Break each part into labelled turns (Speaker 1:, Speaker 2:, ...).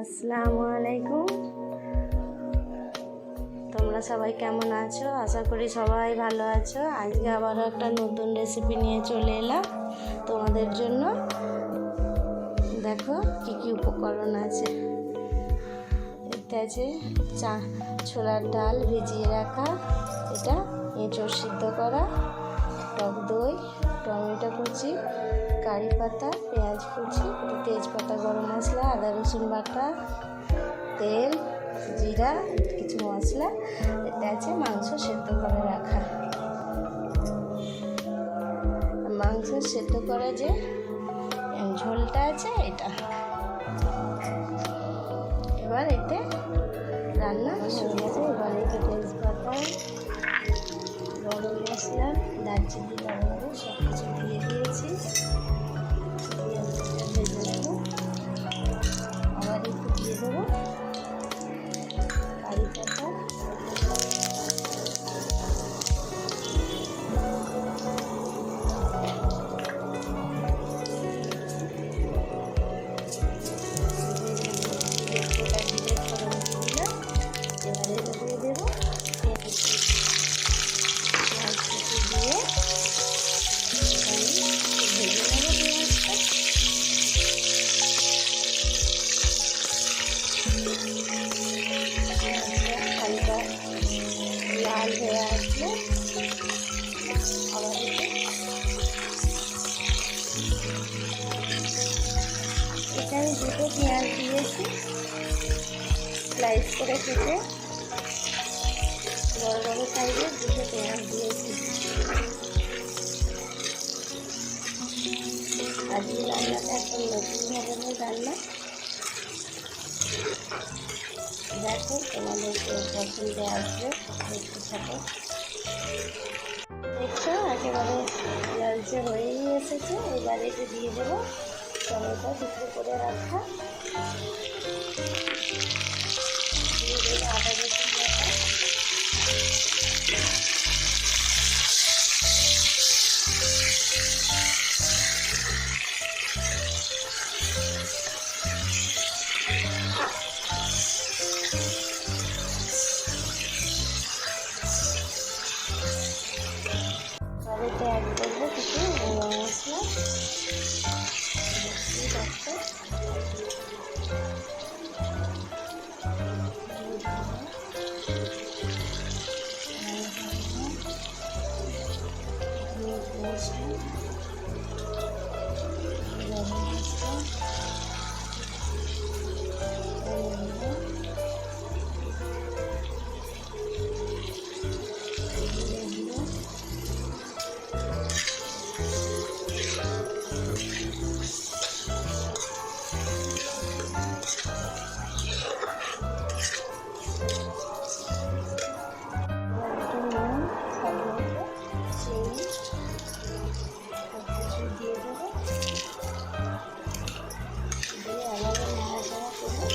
Speaker 1: আসসালামু আলাইকুম। তোমরা সবাই কেমন আছো? আশা করি সবাই ভালো আছো। আজকে আবারও একটা নতুন রেসিপি নিয়ে চলে এলাম তোমাদের জন্য। দেখো কি কি উপকরণ আছে। এতে আছে চা, ছোলার ডাল ভিজিয়ে রাখা। এটা এঁচড় সিদ্ধ করা, টক দই, টমেটো কুচি কারি পাতা, পেঁয়াজ কুচি তেজপাতা, গরম মশলা, আদা, রসুন বাটা, তেল, জিরা, কিছু মশলা, এটা আছে মাংস সেদ্ধ করে রাখা। মাংস সেদ্ধ করে যে ঝোলটা আছে, এটা। এবার এতে রান্না শুরু এবার এতে তেজপাতা, গরম মশলা, দারচিনি সব কিছু দিয়ে দিয়েছি। পেঁয়াজটা হালকা লাল হয়ে আসলে আবার এটা আমি দুটো পেঁয়াজ দিয়েছি স্লাইস করে কেটে বড় বড় সাইজের দুটো পেঁয়াজ দিয়েছি আজকে রান্নাটা একটা নতুন ধরনের রান্না। দেখো, তোমাদেরকে পছন্দ আসবে দেখতে থাকো দেখছ, একেবারে লালচে হয়েই এসেছে এবারে এতে দিয়ে দেবো, টমেটো টুকরো করে রাখা।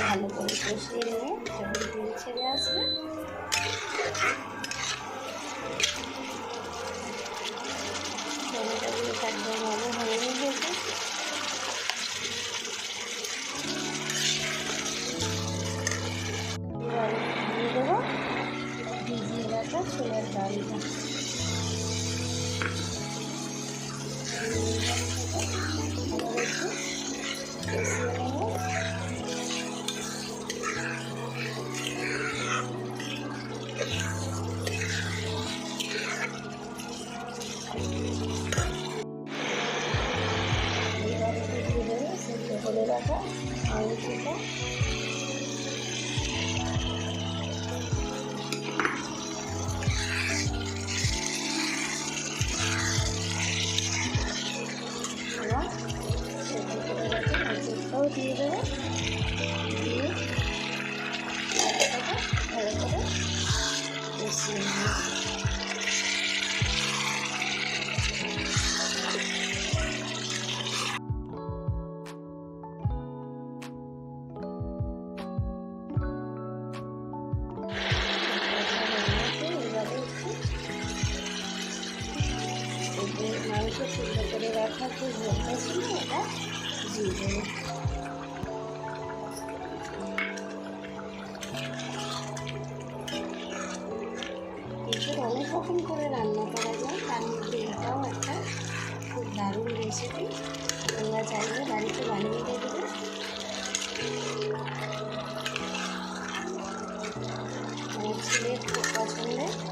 Speaker 1: ভালো করে কষিয়ে নিয়ে যখন তেল ছেড়ে আসবে টমেটোগুলো একদম ভালো সেটা দিয়ে দেবো দিয়ে ভালো করে মিশিয়ে নেব মাংস সিদ্ধ করে রাখা যে ঝোলটা ছিল এটা দিয়ে অনেক রকম করে রান্না করা যায় তার মধ্যে এটাও একটা খুব দারুণ রেসিপি তোমরা চাইলে বাড়িতে বানিয়ে দেখবে আমার ছেলের খুব পছন্দের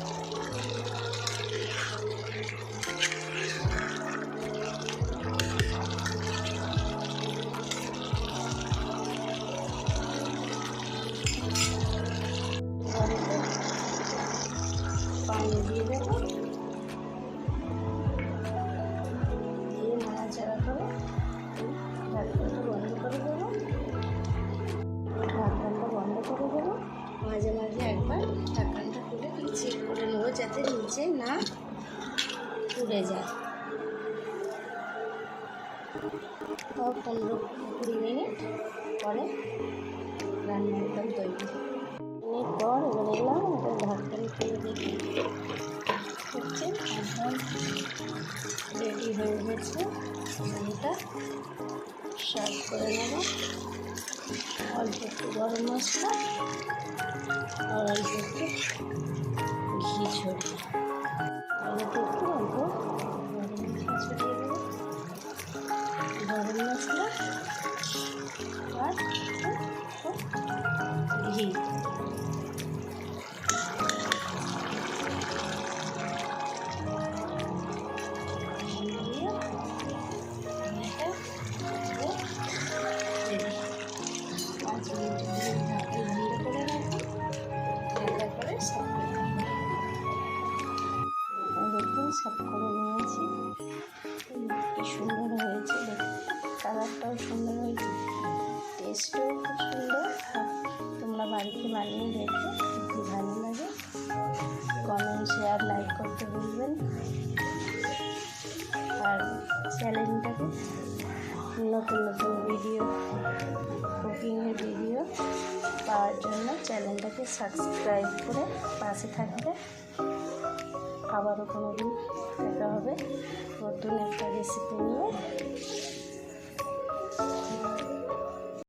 Speaker 1: নিচে না পুড়ে যায়। পনেরো কুড়ি মিনিট পরে রান্না একদম তৈরি মিনিট পর এবার এলাম, এবার ঢাকনা খুলে দেখি হচ্ছে। একদম রেডি হয়ে গেছে এটা সার্ভ করে নেব। অল্প একটু গরম মশলা আর অল্প একটু 求。你 টেস্টও খুব সুন্দর। তোমরা বাড়িতে বানিয়ে দেখো কি ভালো লাগে। কমেন্ট শেয়ার লাইক করতে ভুলবেন আর চ্যানেলটাকে নতুন নতুন ভিডিও কুকিংয়ের ভিডিও পাওয়ার জন্য চ্যানেলটাকে সাবস্ক্রাইব করে পাশে থাকবে। আবারও কোনো দিন দেখা হবে নতুন একটা রেসিপি নিয়ে।